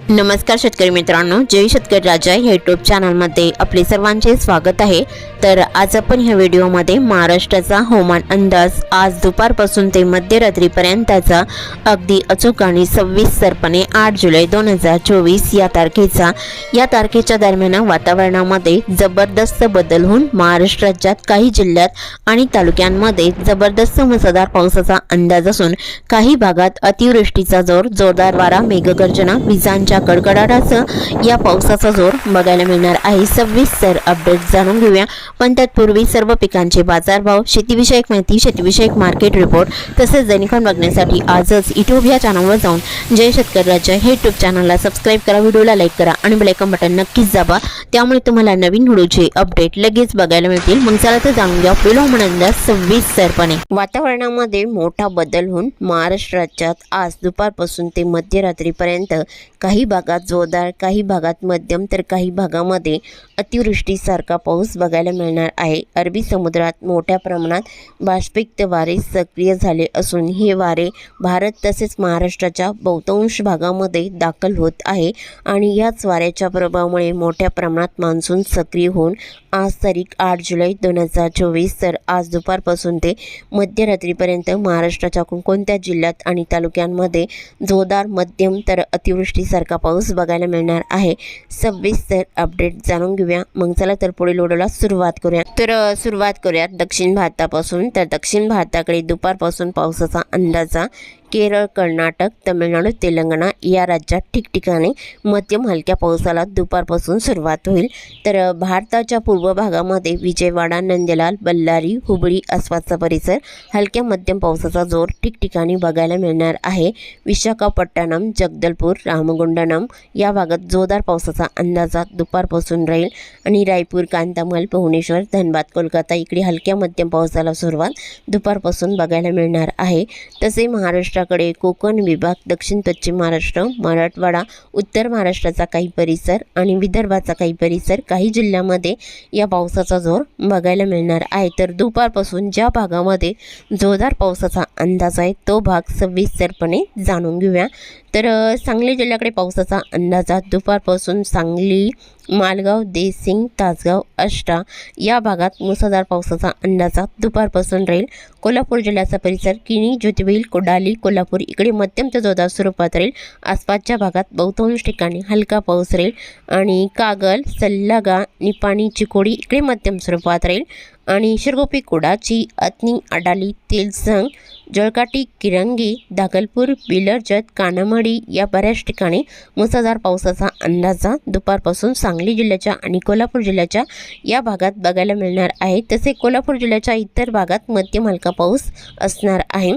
नमस्कार शेतकरी मित्रांनो जय शेतकरी राजा या यूट्यूब चॅनलमध्ये आपले सर्वांचे स्वागत आहे. तर आज आपण ह्या व्हिडिओमध्ये महाराष्ट्राचा हवामान अंदाज आज दुपारपासून ते मध्यरात्रीपर्यंतचा अगदी अचूक आणि सविस्तरपणे आठ जुलै दोन हजार चोवीस या तारखेचा. या तारखेच्या दरम्यान वातावरणामध्ये जबरदस्त बदल होऊन महाराष्ट्र राज्यात काही जिल्ह्यात आणि तालुक्यांमध्ये जबरदस्त मुसळधार पावसाचा अंदाज असून काही भागात अतिवृष्टीचा जोर जोरदार वारा मेघगर्जना विजांच्या कडकडाटाचं या पावसाचा जोर बघायला मिळणार आहे. सविस्तर अपडेट जाणून घेऊया. पण तत्पूर्वी सर्व पिकांचे बाजारभाव शेतीविषयक माहिती शेतीविषयक मार्केट रिपोर्ट तसेच दैनिकन बघण्यासाठी आजच युट्यूब या चॅनलवर जाऊन जय शेतकरी राज्य हे युट्यूब चॅनलला सबस्क्राईब करा व्हिडिओला लाईक करा आणि बेलायकन बटन नक्कीच दाबा. त्यामुळे तुम्हाला नवीन व्हिडिओचे अपडेट लगेच बघायला मिळतील. मग चला तर जाणून घ्या व्हिडिओ म्हणून सविस्तरपणे वातावरणामध्ये मोठा बदल होऊन महाराष्ट्र राज्यात आज दुपारपासून ते मध्यरात्रीपर्यंत काही काही भागात जोरदार काही भागात मध्यम तर काही भागामध्ये अतिवृष्टीसारखा पाऊस बघायला मिळणार आहे. अरबी समुद्रात मोठ्या प्रमाणात बाष्पिक्त वारे सक्रिय झाले असून हे वारे भारत तसेच महाराष्ट्राच्या बहुतांश भागामध्ये दाखल होत आहे आणि याच वाऱ्याच्या प्रभावामुळे मोठ्या प्रमाणात मान्सून सक्रिय होऊन आज तारीख आठ जुलै दोन हजार चोवीस तर आज दुपारपासून ते मध्यरात्रीपर्यंत महाराष्ट्राच्या कोणकोणत्या जिल्ह्यात आणि तालुक्यांमध्ये जोरदार मध्यम तर अतिवृष्टीसारखा पाऊस बघायला मिळणार आहे. सविस्तर अपडेट जाणून घेऊया. मग चला तर पुढील ओढोला सुरुवात करूया. तर सुरुवात करूयात दक्षिण भारतापासून. तर दक्षिण भारताकडे दुपारपासून पावसाचा अंदाजा केरळ कर्नाटक तमिळनाडू तेलंगणा या राज्यात ठिकठिकाणी मध्यम हलक्या पावसाला दुपारपासून सुरुवात होईल. तर भारताच्या पूर्व भागामध्ये विजयवाडा नंदेलाल बल्लारी हुबळी आसपासचा परिसर हलक्या मध्यम पावसाचा जोर ठिकठिकाणी बघायला मिळणार आहे. विशाखापट्टणम जगदलपूर रामगुंडनम या भागात जोरदार पावसाचा अंदाजा दुपारपासून राहील आणि रायपूर कांतामल भुवनेश्वर धनबाद कोलकाता इकडे हलक्या मध्यम पावसाला सुरुवात दुपारपासून बघायला मिळणार आहे. तसे महाराष्ट्र महाराष्ट्राकडे कोकण विभाग दक्षिण पश्चिम महाराष्ट्र मराठवाडा उत्तर महाराष्ट्राचा काही परिसर आणि विदर्भाचा काही परिसर काही जिल्ह्यामध्ये या पावसाचा जोर बघायला मिळणार आहे. तर दुपारपासून ज्या भागामध्ये जोरदार पावसाचा अंदाज आहे तो भाग सविस्तरपणे जाणून घेऊया. तर सांगली जिल्ह्याकडे पावसाचा अंदाजा दुपारपासून सांगली मालगाव देसिंग तासगाव अष्टा या भागात मुसळधार पावसाचा अंदाजा दुपारपासून राहील. कोल्हापूर जिल्ह्याचा परिसर किणी ज्योतिबील कोडाली कोल्हापूर इकडे मध्यम ते जोरदार स्वरूपात राहील. आसपासच्या भागात बहुतांश ठिकाणी हलका पाऊस राहील. आणि कागल सल्लागा निपाणी चिकोडी इकडे मध्यम स्वरूपात राहील. आणि शिरगोपी कुडाची अतनी अडाली तेलसंग जळकाटी किरंगी दागलपूर बिलरजत कानमडी या बऱ्याच ठिकाणी मुसळधार पावसाचा अंदाजा दुपारपासून सांगली जिल्ह्याच्या आणि कोल्हापूर जिल्ह्याच्या या भागात बघायला मिळणार आहे. तसे कोल्हापूर जिल्ह्याच्या इतर भागात मध्यम हलका पाऊस असणार आहे.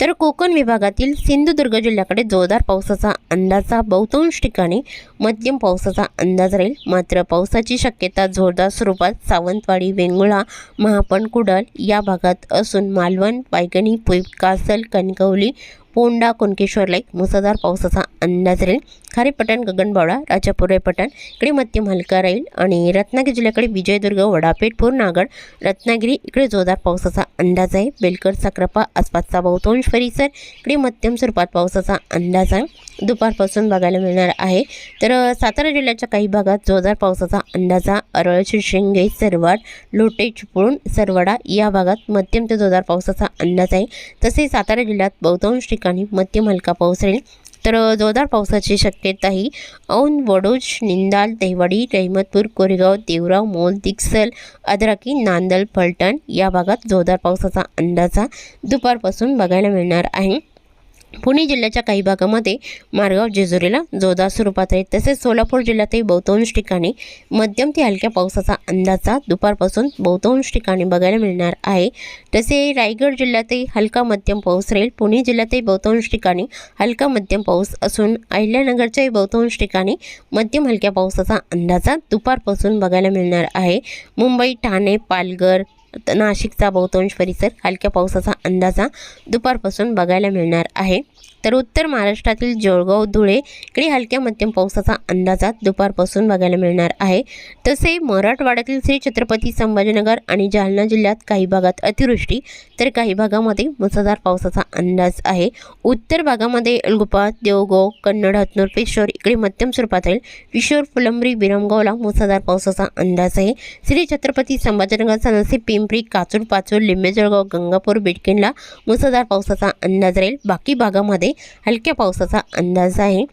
तर कोकण विभागातील सिंधुदुर्ग जिल्ह्याकडे जोरदार पावसाचा अंदाजा बहुतांश ठिकाणी मध्यम पावसाचा अंदाज राहील. मात्र पावसाची शक्यता जोरदार स्वरूपात सावंतवाडी वेंगुळा महापण कुडल या भागात असून मालवण पायगणी पुई कासल कणकवली पोंडा कुणकेश्वर लाईक मुसळधार पावसाचा अंदाज राहील. खारेपटण गगनबावडा राजापुरे पटण इकडे मध्यम हलका राहील आणि रत्नागिरी जिल्ह्याकडे विजयदुर्ग वडापेठपूर पूर्णागड रत्नागिरी इकडे जोरदार पावसाचा अंदाज आहे. बेलकर साक्रापा आसपासचा बहुतांश परिसर इकडे मध्यम स्वरूपात पावसाचा अंदाज आहे. दुपारपासून बघायला मिळणार आहे. तर सातारा जिल्ह्याच्या काही भागात जोरदार पावसाचा अंदाजा अरळ शिरशिंगे सरवाड लोटे चिपळूण सरवडा या भागात मध्यम ते जोरदार पावसाचा अंदाज आहे. तसेच सातारा जिल्ह्यात बहुतांश ठिकाणी मध्यम हलका पाऊस राहील. तर जोरदार पावसाची शक्यताही औंध वडोज निंदाल देवाडी रहिमतपूर कोरेगाव देवराव मोल दिक्सल अद्राकी नांदल फलटण या भागात जोरदार पावसाचा अंदाजा दुपारपासून बघायला मिळणार आहे. पुणे जिल्ह्याच्या काही भागामध्ये मारगाव जेजुरीला जोरदार स्वरूपात आहे. तसेच सोलापूर जिल्ह्यातही बहुतांश ठिकाणी मध्यम ते हलक्या पावसाचा अंदाजा दुपारपासून बहुतांश ठिकाणी बघायला मिळणार आहे. तसे रायगड जिल्ह्यातही हलका मध्यम पाऊस राहील. पुणे जिल्ह्यातही बहुतांश ठिकाणी हलका मध्यम पाऊस असून अहिल्यानगरच्याही बहुतांश ठिकाणी मध्यम हलक्या पावसाचा अंदाजा दुपारपासून बघायला मिळणार आहे. मुंबई ठाणे पालघर नाशिकचा बहुतांश परिसर हलक्या पावसाचा अंदाजा दुपारपासून बघायला मिळणार आहे. तर उत्तर महाराष्ट्रातील जळगाव धुळे इकडे हलक्या मध्यम पावसाचा अंदाजा दुपारपासून बघायला मिळणार आहे. तसे मराठवाड्यातील श्री छत्रपती संभाजीनगर आणि जालना जिल्ह्यात काही भागात अतिवृष्टी तर काही भागामध्ये मुसळधार पावसाचा अंदाज आहे. उत्तर भागामध्ये अलगुपा देवगाव कन्नड हतनूर पेशोर इकडे मध्यम स्वरूपात राहील. किशोर फुलंब्री बिरमगावला मुसळधार पावसाचा अंदाज आहे. श्री छत्रपती संभाजीनगरचा पी पिंपरी काचूर पाचूर लिंबे जळगाव गंगापूर बिडकीनला मुसळधार पावसाचा अंदाज राहील. बाकी भागामध्ये हलक्या पावसाचा अंदाज आहे.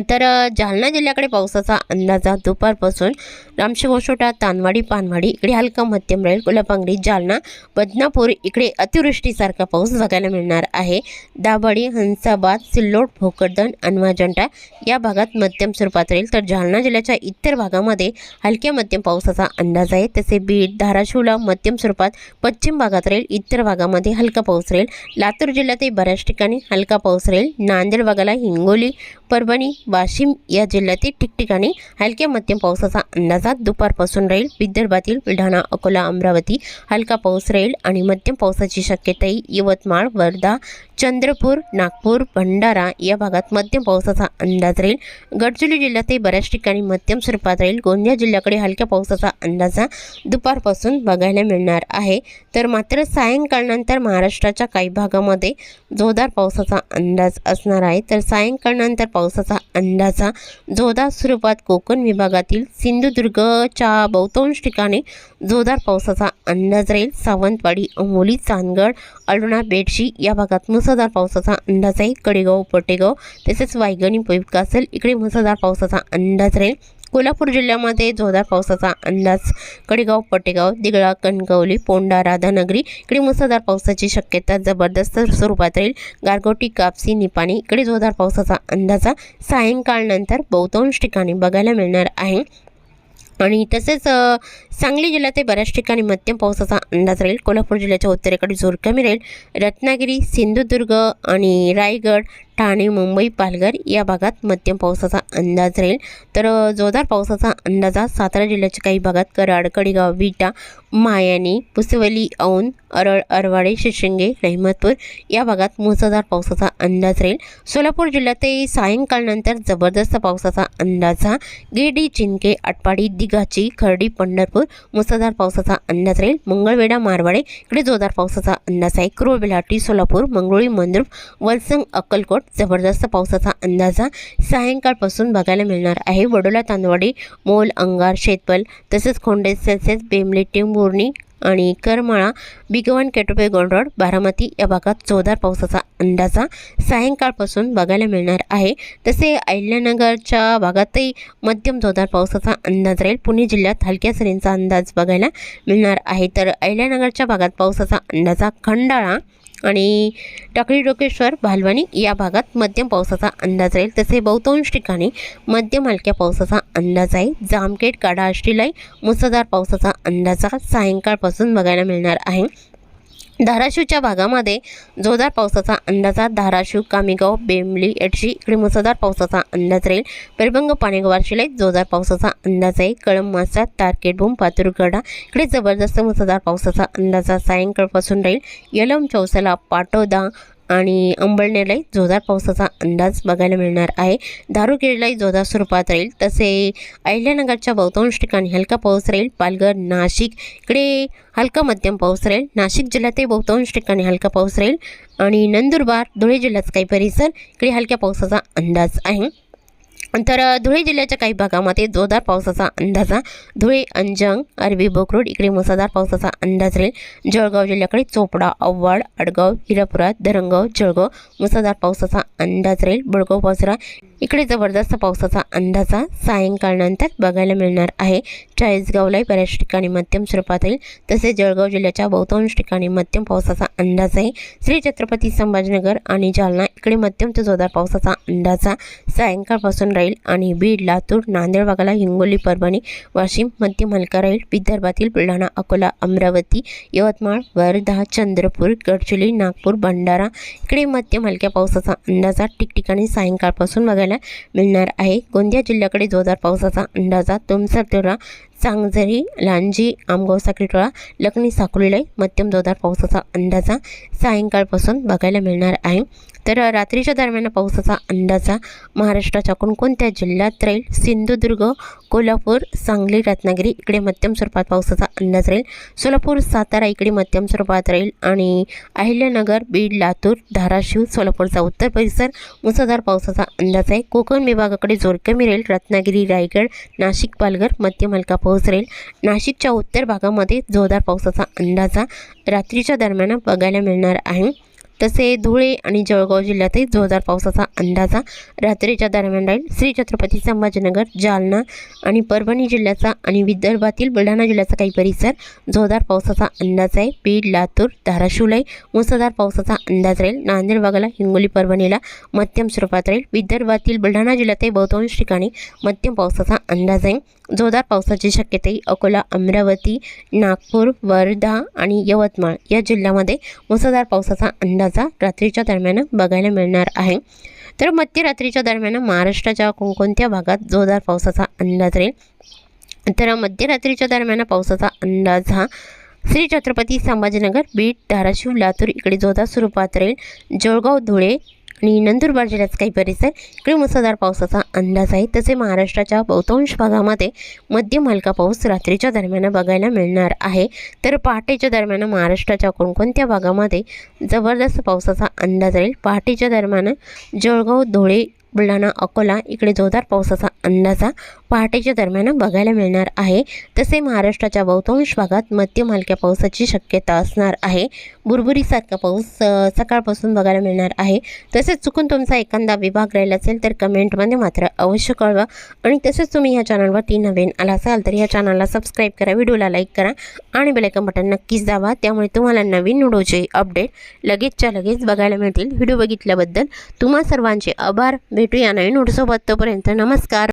तर जालना जिल्ह्याकडे पावसाचा अंदाजा दुपारपासून रामशिवशोटा तानवाडी पानवाडी इकडे हलका मध्यम राहील कोल्हापांगडी जालना बदनापूर इकडे अतिवृष्टीसारखा पाऊस बघायला मिळणार आहे. दाभाडी हंसाबाद सिल्लोड भोकरदन अनवाजंटा या भागात मध्यम स्वरूपात राहील. तर जालना जिल्ह्याच्या इतर भागामध्ये हलक्या मध्यम पावसाचा अंदाज आहे. तसे बीड धाराशिवला मध्यम स्वरूपात पश्चिम भागात राहील. इतर भागामध्ये हलका पाऊस राहील. लातूर जिल्ह्यातही बऱ्याच ठिकाणी हलका पाऊस राहील. नांदेड भागाला हिंगोली परभणी वाशिम या जिल्ह्यातील ठिकठिकाणी हलक्या मध्यम पावसाचा अंदाजात दुपारपासून राहील विदर्भातील बुलढाणा अकोला अमरावती हलका पाऊस राहील आणि मध्यम पावसाची शक्यताही यवतमाळ वर्धा चंद्रपूर नागपूर भंडारा या भागात मध्यम पावसाचा अंदाज राहील. गडचिरोली जिल्ह्यातही बऱ्याच ठिकाणी मध्यम स्वरूपात राहील. गोंदिया जिल्ह्याकडे हलक्या पावसाचा अंदाजा दुपारपासून बघायला मिळणार आहे. तर मात्र सायंकाळनंतर महाराष्ट्राच्या काही भागामध्ये जोरदार पावसाचा अंदाज असणार आहे. तर सायंकाळनंतर पावसाचा अंदाजा जोरदार स्वरूपात कोकण विभागातील सिंधुदुर्गच्या बहुतांश ठिकाणी जोरदार पावसाचा अंदाज राहील. सावंतवाडी अमोली चांदगड अरुणा बेडशी या भागात मुसळधार पावसाचा अंदाज आहे. कडेगाव पटेगाव तसेच वायगणी असेल इकडे मुसळधार पावसाचा अंदाज राहील. कोल्हापूर जिल्ह्यामध्ये जोरदार पावसाचा अंदाज. कडेगाव पटेगाव दिगळा कणकवली पोंडा राधानगरी इकडे मुसळधार पावसाची शक्यता जबरदस्त स्वरूपात राहील. गारगोटी कापसी निपाणी इकडे जोरदार पावसाचा अंदाज. सायंकाळनंतर बहुतांश ठिकाणी बघायला मिळणार आहे. आणि तसेच सांगली जिल्ह्यात बऱ्याच ठिकाणी मध्यम पावसाचा अंदाज राहील. कोल्हापूर जिल्ह्याच्या उत्तरेकडे जोर कमी राहील. रत्नागिरी सिंधुदुर्ग आणि रायगड ठाणे मुंबई पालघर या भागात मध्यम पावसाचा अंदाज राहील. तर जोरदार पावसाचा अंदाजा सातारा जिल्ह्याच्या काही भागात कराड कडेगाव विटा मायानी पुसवली औंध अरळ अरवाडे शिशिंगे रहिमतपूर या भागात मुसळधार पावसाचा अंदाज राहील. सोलापूर जिल्ह्यातही सायंकाळनंतर जबरदस्त पावसाचा अंदाज हा. गिरडी चिंके आटपाडी दिघाची खर्डी पंढरपूर मुसळधार पावसाचा अंदाज राहील. मंगळवेढा मारवाडे इकडे जोरदार पावसाचा अंदाज आहे. क्रोळ बेलाटी सोलापूर मंगळुळी मंद्रुप वलसंग अक्कलकोट जबरदस्त पावसाचा अंदाजा सायंकाळपासून बघायला मिळणार आहे. वडोला तांदवाडी मोल अंगार शेतपल तसेच खोंडे तसेच बेमले टेंभुर्णी आणि करमाळा बिगवन केटोपे गोंडरोड बारामती या भागात जोरदार पावसाचा अंदाजा सायंकाळपासून बघायला मिळणार आहे. तसे अहिल्यानगरच्या भागातही मध्यम जोरदार पावसाचा अंदाज राहील. पुणे जिल्ह्यात हलक्या सरींचा अंदाज बघायला मिळणार आहे. तर अहिल्यानगरच्या भागात पावसाचा अंदाजा खंडाळा आणि टाकळी डोकेश्वर भालवानी या भागात मध्यम पावसाचा अंदाज राहील. तसे बहुतांश ठिकाणी मध्यम हलक्या पावसाचा अंदाज आहे. जामखेड काडा आष्टीलाई मुसळधार पावसाचा अंदाज सायंकाळपासून बघायला मिळणार आहे. धाराशिवच्या भागामध्ये जोरदार पावसाचा अंदाजा धाराशिव कामेगाव बेंबली एडशी इकडे मुसळधार पावसाचा अंदाज राहील. पेरबंग पाणेगाव शिलेत जोरदार पावसाचा अंदाज आहे. कळंब मासा तारकेटभूम पातुरगडा इकडे जबरदस्त मुसळधार पावसाचा अंदाजा सायंकाळपासून राहील. यलम चौसाला पाटोदा आणि अंबळनेरलाही जोरदार पावसाचा अंदाज बघायला मिळणार आहे. दारुगिरीलाही जोरदार स्वरूपात राहील. तसे अहिल्यानगरच्या बहुतांश ठिकाणी हलका पाऊस राहील. पालघर नाशिक इकडे हलका मध्यम पाऊस राहील. नाशिक जिल्ह्यातही बहुतांश ठिकाणी हलका पाऊस राहील. आणि नंदुरबार धुळे जिल्ह्याचा काही परिसर इकडे हलक्या पावसाचा अंदाज आहे. तर धुळे जिल्ह्याच्या काही भागामध्ये जोरदार पावसाचा अंदाजा धुळे अंजंग अरबी बोकरोड इकडे मुसळधार पावसाचा अंदाज राहील. जळगाव जिल्ह्याकडे चोपडा अव्वाड अडगाव हिरापुरा धरणगाव जळगाव मुसळधार पावसाचा अंदाज राहील. बळगाव पावसरा इकडे जबरदस्त पावसाचा अंदाजा सायंकाळनंतर बघायला मिळणार आहे. चाळीसगावलाही बऱ्याच ठिकाणी मध्यम स्वरूपात राहील तसेच जळगाव जिल्ह्याच्या बहुतांश ठिकाणी मध्यम पावसाचा अंदाज आहे. श्री छत्रपती संभाजीनगर आणि जालना इकडे मध्यम ते जोरदार पावसाचा अंदाजा सायंकाळपासून राहील आणि बीड लातूर नांदेड भागाला हिंगोली परभणी वाशिम मध्यम हलका राहील. विदर्भातील बुलढाणा अकोला अमरावती यवतमाळ वर्धा चंद्रपूर गडचिरोली नागपूर भंडारा इकडे मध्यम हलक्या पावसाचा अंदाजा ठिकठिकाणी सायंकाळपासून बघायला मिळणार आहे. गोंदिया जिल्ह्याकडे जोरदार पावसाचा अंदाजा तुमसरदुरा सांगझरी लांजी आमगाव साखरीटोळा लखनी साकुलीलाई मध्यम जोरदार पावसाचा अंदाजा सायंकाळपासून बघायला मिळणार आहे. तर रात्रीच्या दरम्यान पावसाचा अंदाजा महाराष्ट्राच्या कोणकोणत्या जिल्ह्यात राहील? सिंधुदुर्ग कोल्हापूर सांगली रत्नागिरी इकडे मध्यम स्वरूपात पावसाचा अंदाज राहील. सोलापूर सातारा इकडे मध्यम स्वरूपात राहील. आणि अहिल्यानगर बीड लातूर धाराशिव सोलापूरचा उत्तर परिसर मुसळधार पावसाचा अंदाज आहे. कोकण विभागाकडे जोर कमी राहील. रत्नागिरी रायगड नाशिक पालघर मध्यम हलका पाऊस राहील. नाशिकच्या उत्तर भागामध्ये जोरदार पावसाचा अंदाजा रात्रीच्या दरम्यान बघायला मिळणार आहे. तसे धुळे आणि जळगाव जिल्ह्यातही जोरदार पावसाचा अंदाजा रात्रीच्या दरम्यान राहील. श्री छत्रपती संभाजीनगर जालना आणि परभणी जिल्ह्याचा आणि विदर्भातील बुलढाणा जिल्ह्याचा काही परिसर जोरदार पावसाचा अंदाज आहे. बीड लातूर धाराशिवलाही मुसळधार पावसाचा अंदाज राहील. नांदेड भागाला हिंगोली परभणीला मध्यम स्वरूपात राहील. विदर्भातील बुलढाणा जिल्ह्यातही बहुतांश ठिकाणी मध्यम पावसाचा अंदाज आहे. जोरदार पावसाची शक्यताही अकोला अमरावती नागपूर वर्धा आणि यवतमाळ या जिल्ह्यामध्ये मुसळधार पावसाचा अंदाजा रात्रीच्या दरम्यान बघायला मिळणार आहे. तर मध्यरात्रीच्या दरम्यान महाराष्ट्राच्या कोणकोणत्या भागात जोरदार पावसाचा अंदाज राहील? तर मध्यरात्रीच्या दरम्यान पावसाचा अंदाज हा श्री छत्रपती संभाजीनगर बीड धाराशिव लातूर इकडे जोरदार स्वरूपात राहील. जळगाव धुळे आणि नंदुरबार जिल्ह्यात काही परिसर इकडे मुसळधार पावसाचा अंदाज आहे. तसे महाराष्ट्राच्या बहुतांश भागामध्ये मध्यम हलका पाऊस रात्रीच्या दरम्यान बघायला मिळणार आहे. तर पहाटेच्या दरम्यान महाराष्ट्राच्या कोणकोणत्या भागामध्ये जबरदस्त पावसाचा अंदाज राहील? पहाटेच्या दरम्यान जळगाव धुळे बुलढाणा अकोला इकडे जोरदार पावसाचा अंदाजा पहाटेच्या दरम्यान बघायला मिळणार आहे. तसे महाराष्ट्राच्या बहुतांश भागात मध्यम हलक्या पावसाची शक्यता असणार आहे. बुरबुरीसारखा पाऊस सकाळपासून बघायला मिळणार आहे. तसेच चुकून तुमचा एखादा विभाग राहिला असेल तर कमेंटमध्ये मात्र अवश्य कळवा. आणि तसेच तुम्ही ह्या चॅनलवरती नवीन आला असाल तर ह्या चॅनलला सबस्क्राईब करा व्हिडिओला लाईक करा आणि बेलायकन बटन नक्कीच दाबा. त्यामुळे तुम्हाला नवीन व्हिडिओचे अपडेट लगेचच्या लगेच बघायला मिळतील. व्हिडिओ बघितल्याबद्दल तुम्हा सर्वांचे आभार. भेटूया नवीन व्हिडिओसोबत. तोपर्यंत नमस्कार.